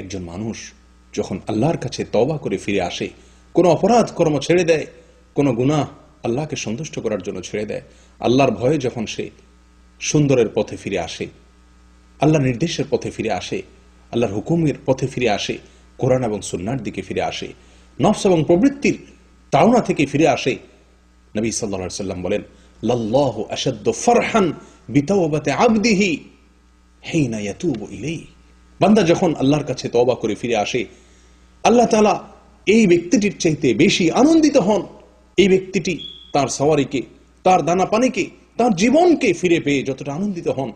একজন মানুষ যখন আল্লাহর কাছে তবা করে ফিরে আসে, কোনো অপরাধ কর্ম ছেড়ে দেয়, কোনো গুনাহ আল্লাহকে সন্তুষ্ট করার জন্য ছেড়ে দেয়, আল্লাহর ভয়ে যখন সে সুন্দরের পথে ফিরে আসে, আল্লাহর নির্দেশের পথে ফিরে আসে, আল্লাহর হুকুমের পথে ফিরে আসে, কোরআন এবং সুন্নার দিকে ফিরে আসে, নফস এবং প্রবৃত্তির তাওনা থেকে ফিরে আসে, নবী সাল্লা সাল্লাম বলেন, লাল্লাহু আশাদ্দ ফারহান বিতাওবাতে আবদিহি হেইনা ইয়াতুবু ইলেই বান্দা যখন আল্লাহর কাছে তবা করে ফিরে আসে, আল্লাহ তালা এই ব্যক্তিটির চাইতে বেশি আনন্দিত হন। এই ব্যক্তিটি তার সওয়ারিকে, তার দানা পানিকে, তার জীবনকে ফিরে পেয়ে যতটা আনন্দিত হন।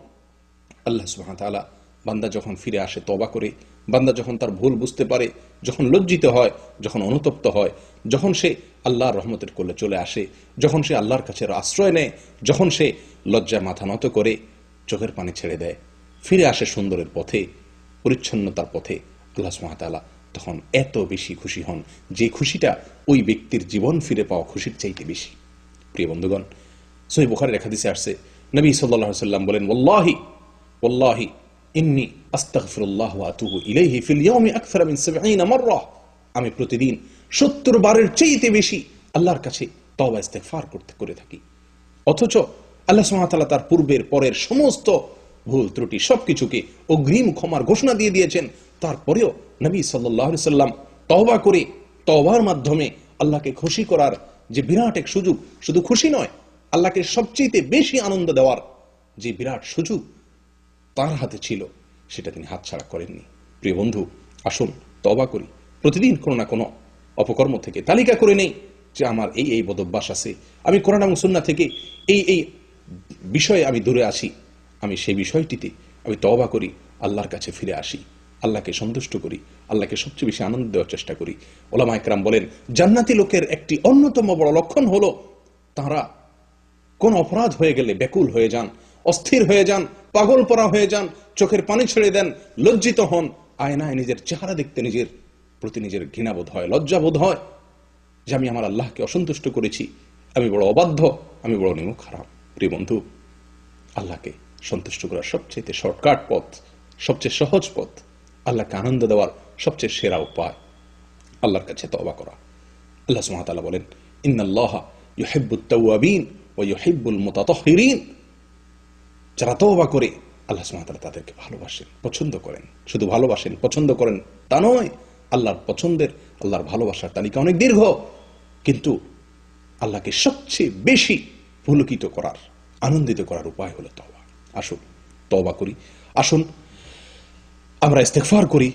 আল্লাহ সুবহান তাআলা বান্দা যখন ফিরে আসে তবা করে, বান্দা যখন তার ভুল বুঝতে পারে, যখন লজ্জিত হয়, যখন অনুতপ্ত হয়, যখন সে আল্লাহর রহমতের কোলে চলে আসে, যখন সে আল্লাহর কাছে আশ্রয় নেয়, যখন সে লজ্জায় মাথা নত করে চোখের পানি ছেড়ে দেয়, ফিরে আসে সুন্দরের পথে পরিচ্ছন্নতার পথে আল্লাহ সুবহানাহু তখন এত বেশি খুশি হন যে খুশিটা ওই ব্যক্তির জীবন ফিরে পাওয়া খুশির চাইতে বেশি। প্রিয় বন্ধুগণ, সহি বুখারের রেখা দিছে আসছে, নবী আলাইহি সাল্লাম বলেন, ওয়াল্লাহি ওয়াল্লাহি, ইন্নি আস্তাগফিরুল্লাহ ইলাইহি ফিল ইয়াউমি আকসারা মিন 70 মাররা। আমি প্রতিদিন 70 বারের চাইতে বেশি আল্লাহর কাছে তওবা ইস্তেগফার করতে, করে থাকি। অথচ আল্লাহ সুবহানাহু ওয়া তার পূর্বের, পরের সমস্ত ভুল, ত্রুটি, সবকিছুকে অগ্রিম ক্ষমার ঘোষণা দিয়ে দিয়েছেন। তারপরেও নবী আলাইহি সাল্লাম তওবা করে, তওবার মাধ্যমে আল্লাহকে খুশি করার যে বিরাট এক সুযোগ, শুধু খুশি নয়, আল্লাহকে সবচেয়ে বেশি আনন্দ দেওয়ার যে বিরাট সুযোগ তার হাতে ছিল, সেটা তিনি হাতছাড়া করেননি। প্রিয় বন্ধু, আসুন তবা করি। প্রতিদিন কোনো না কোনো অপকর্ম থেকে তালিকা করে নেই যে আমার এই এই বদভ্যাস আছে। আমি কোরআন এবং সুন্না থেকে এই এই বিষয়ে আমি দূরে আসি আমি সেই বিষয়টিতে আমি তবা করি, আল্লাহর কাছে ফিরে আসি, আল্লাহকে সন্তুষ্ট করি, আল্লাহকে সবচেয়ে বেশি আনন্দ দেওয়ার চেষ্টা করি। ওলামা একরাম বলেন, জান্নাতি লোকের একটি অন্যতম বড় লক্ষণ হলো তারা কোন অপরাধ হয়ে গেলে ব্যাকুল হয়ে যান, অস্থির হয়ে যান, পাগল পরা হয়ে যান, চোখের পানি ছেড়ে দেন, লজ্জিত হন, আয়নায় নিজের চেহারা দেখতে নিজের প্রতি নিজের ঘৃণাবোধ হয়, লজ্জাবোধ হয় যে আমি আমার আল্লাহকে অসন্তুষ্ট করেছি, আমি বড় অবাধ্য, আমি বড় নিমুখ খারাপ প্রিয় বন্ধু, আল্লাহকে সন্তুষ্ট করার সবচেয়ে শর্টকাট পথ, সবচেয়ে সহজ পথ, আল্লাহকে আনন্দ দেওয়ার সবচেয়ে সেরা উপায়। আল্লাহর কাছে তওবা করা। আল্লাহ তাআলা বলেন, ইন্নাল্লাহ ইউহিব্বুত তাওয়াবিন ওয়া ইউহিব্বুল মুতাতাহহিরিন যারা তওবা করে, আল্লাহ তাআলা তাদেরকে ভালোবাসেন, পছন্দ করেন। শুধু ভালোবাসেন, পছন্দ করেন তা নয়, আল্লাহর পছন্দের, আল্লাহর ভালোবাসার তালিকা অনেক দীর্ঘ। কিন্তু আল্লাহকে সবচেয়ে বেশি পুলকিত করার, আনন্দিত করার উপায় হলো তওবা। আসুন তবা করি। আসুন আমরা ইস্তেকফার করি।